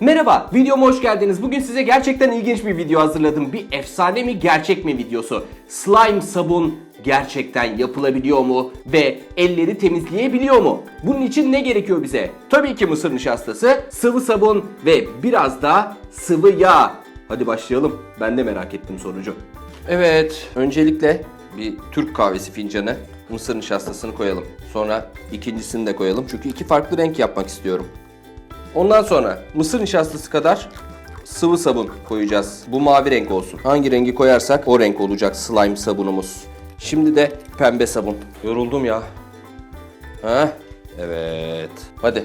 Merhaba, videoma hoş geldiniz. Bugün size gerçekten ilginç bir video hazırladım. Bir efsane mi gerçek mi videosu. Slime sabun gerçekten yapılabiliyor mu ve elleri temizleyebiliyor mu? Bunun için ne gerekiyor bize? Tabii ki mısır nişastası, sıvı sabun ve biraz da sıvı yağ. Hadi başlayalım. Ben de merak ettim sonucu. Evet, öncelikle bir Türk kahvesi fincanı mısır nişastasını koyalım. Sonra ikincisini de koyalım çünkü iki farklı renk yapmak istiyorum. Ondan sonra mısır nişastası kadar sıvı sabun koyacağız. Bu mavi renk olsun. Hangi rengi koyarsak o renk olacak slime sabunumuz. Şimdi de pembe sabun. Yoruldum ya. Ha? Evet. Hadi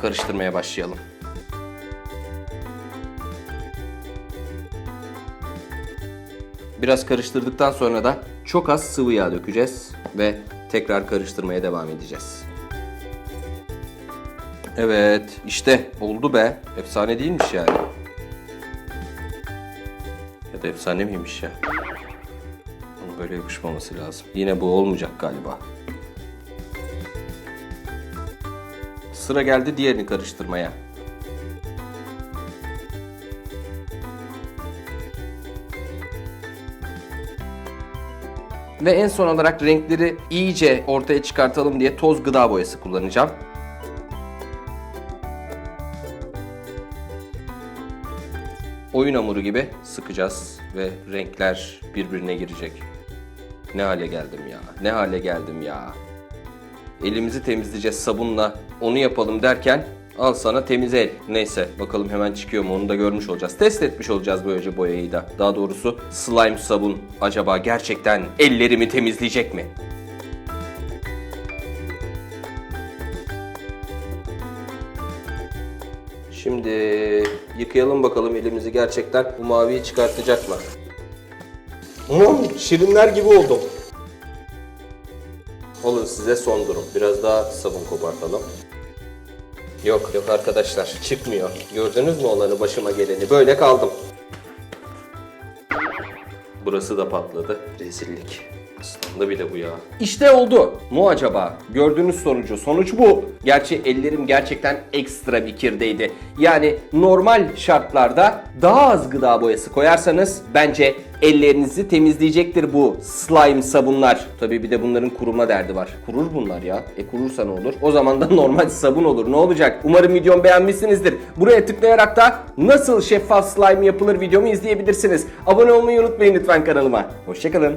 karıştırmaya başlayalım. Biraz karıştırdıktan sonra da çok az sıvı yağ dökeceğiz ve tekrar karıştırmaya devam edeceğiz. Evet, işte oldu be. Efsane değilmiş yani. Ya da efsane miymiş ya? Bunun böyle yapışmaması lazım. Yine bu olmayacak galiba. Sıra geldi diğerini karıştırmaya. Ve en son olarak renkleri iyice ortaya çıkartalım diye toz gıda boyası kullanacağım. Oyun hamuru gibi sıkacağız ve renkler birbirine girecek. Ne hale geldim ya? Ne hale geldim ya? Elimizi temizleyeceğiz sabunla. Onu yapalım derken al sana temiz el. Neyse bakalım hemen çıkıyor mu onu da görmüş olacağız. Test etmiş olacağız böylece boyayı da. Daha doğrusu slime sabun acaba gerçekten ellerimi temizleyecek mi? Şimdi yıkayalım bakalım elimizi gerçekten bu maviyi çıkartacak mı? Hmm, şirinler gibi oldum. Olun size son durum. Biraz daha sabun kopartalım. Yok yok arkadaşlar çıkmıyor. Gördünüz mü olanı başıma geleni? Böyle kaldım. Burası da patladı. Rezillik. Islandı bile bu ya. İşte oldu. Mu acaba? Gördüğünüz sonucu. Sonuç bu. Gerçi ellerim gerçekten ekstra bir kirdeydi. Yani normal şartlarda daha az gıda boyası koyarsanız bence ellerinizi temizleyecektir bu slime sabunlar. Tabii bir de bunların kuruma derdi var. Kurur bunlar ya. E kurursa ne olur? O zaman da normal sabun olur. Ne olacak? Umarım videomu beğenmişsinizdir. Buraya tıklayarak da nasıl şeffaf slime yapılır videomu izleyebilirsiniz. Abone olmayı unutmayın lütfen kanalıma. Hoşçakalın.